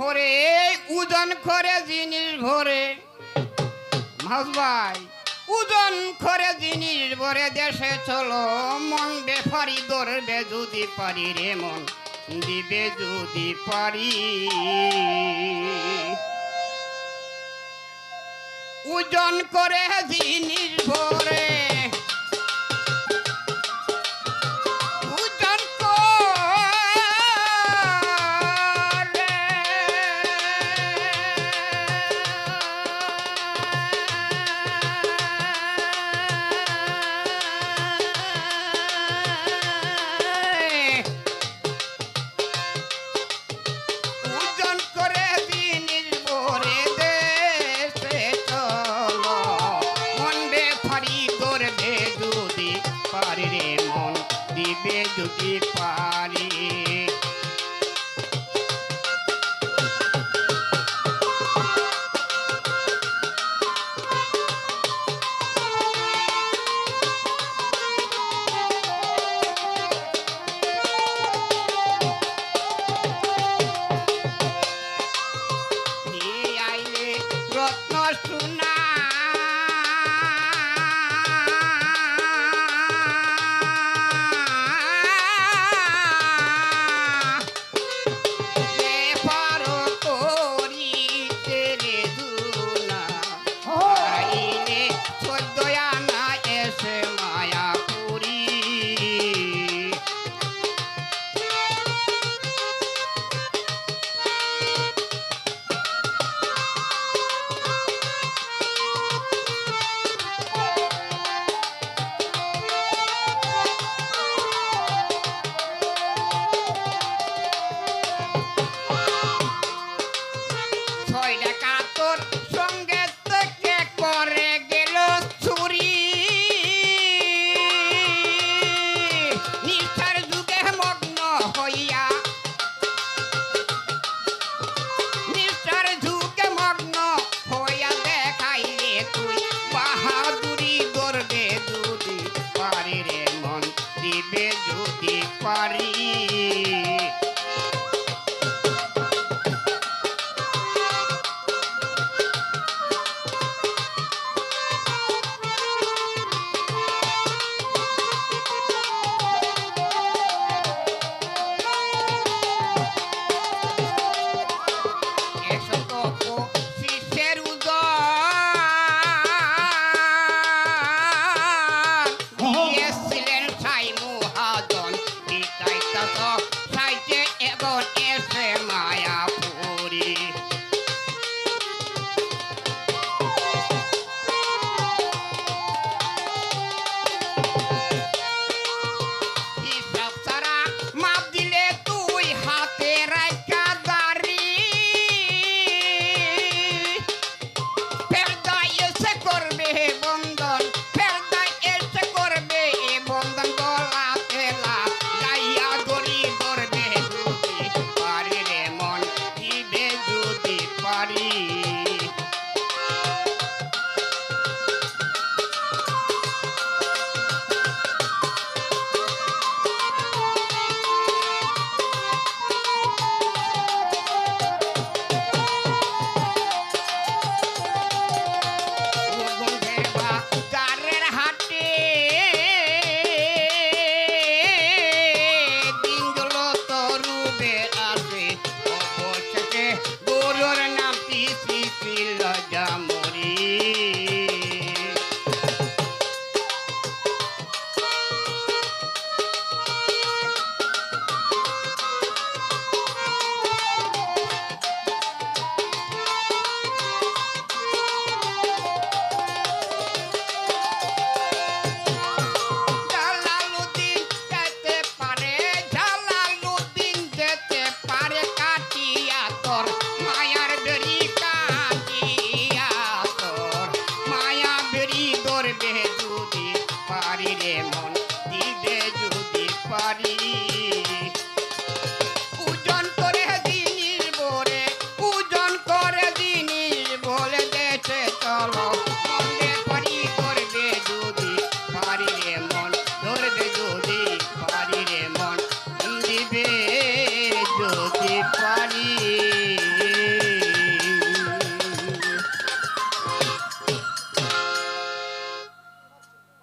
করে, এই উজন করে জিনিস ভরে। মাছ ভাই উজন করে জিনিস ভরে দেশে চলো, মন বেফারি ধরবে যদি পারি রে মন, দিবে যদি পারি। উজন করে জিনিস ভরে যেতে পারি। রত্ন সুনা bit. রে মন দিদে যদি পারি।